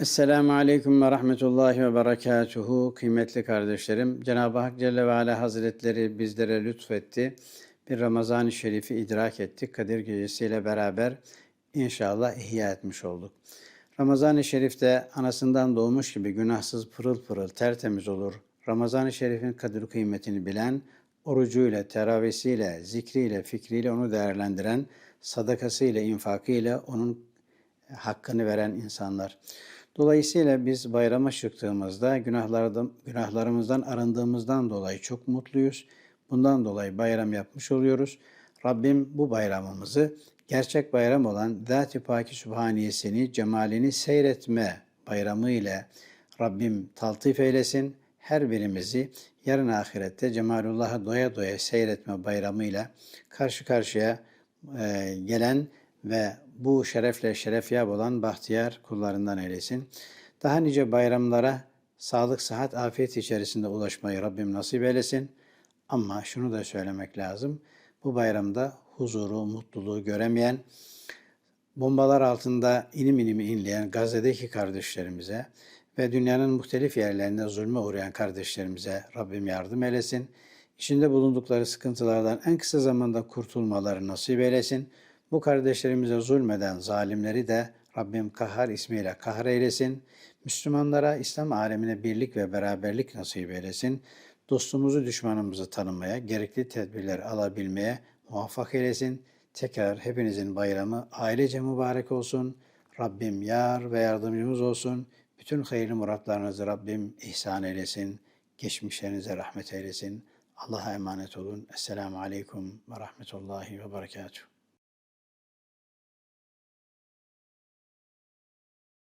Esselamu Aleyküm ve Rahmetullahi ve Berekatuhu. Kıymetli kardeşlerim, Cenab-ı Hak Celle ve Ala Hazretleri bizlere lütfetti. Bir Ramazan-ı Şerif'i idrak ettik. Kadir Gecesi'yle beraber inşallah ihya etmiş olduk. Ramazan-ı Şerif'te anasından doğmuş gibi günahsız pırıl pırıl tertemiz olur. Ramazan-ı Şerif'in kadir kıymetini bilen, orucuyla, teravisiyle, zikriyle, fikriyle onu değerlendiren, sadakasıyla, infakıyla onun hakkını veren insanlar. Dolayısıyla biz bayrama çıktığımızda günahlardan, günahlarımızdan arındığımızdan dolayı çok mutluyuz. Bundan dolayı bayram yapmış oluyoruz. Rabbim bu bayramımızı gerçek bayram olan Zat-ı Paki Sübhaniyesini, cemalini seyretme bayramı ile Rabbim taltif eylesin. Her birimizi yarın ahirette Cemalullah'ı doya doya seyretme bayramıyla karşı karşıya e, gelen ve bu şerefle şerefyab olan bahtiyar kullarından eylesin. Daha nice bayramlara sağlık, sıhhat, afiyet içerisinde ulaşmayı Rabbim nasip eylesin. Ama şunu da söylemek lazım. Bu bayramda huzuru, mutluluğu göremeyen, bombalar altında inim inim inleyen Gazze'deki kardeşlerimize ve dünyanın muhtelif yerlerinde zulme uğrayan kardeşlerimize Rabbim yardım eylesin. İçinde bulundukları sıkıntılardan en kısa zamanda kurtulmaları nasip eylesin. Bu kardeşlerimize zulmeden zalimleri de Rabbim Kahhar ismiyle kahreylesin. Müslümanlara, İslam alemine birlik ve beraberlik nasip eylesin. Dostumuzu, düşmanımızı tanımaya, gerekli tedbirler alabilmeye muvaffak eylesin. Tekrar hepinizin bayramı ailece mübarek olsun. Rabbim yar ve yardımcımız olsun. Bütün hayırlı muratlarınızı Rabbim ihsan eylesin. Geçmişlerinize rahmet eylesin. Allah'a emanet olun. Esselamu Aleyküm ve Rahmetullahi ve Berekatuhu.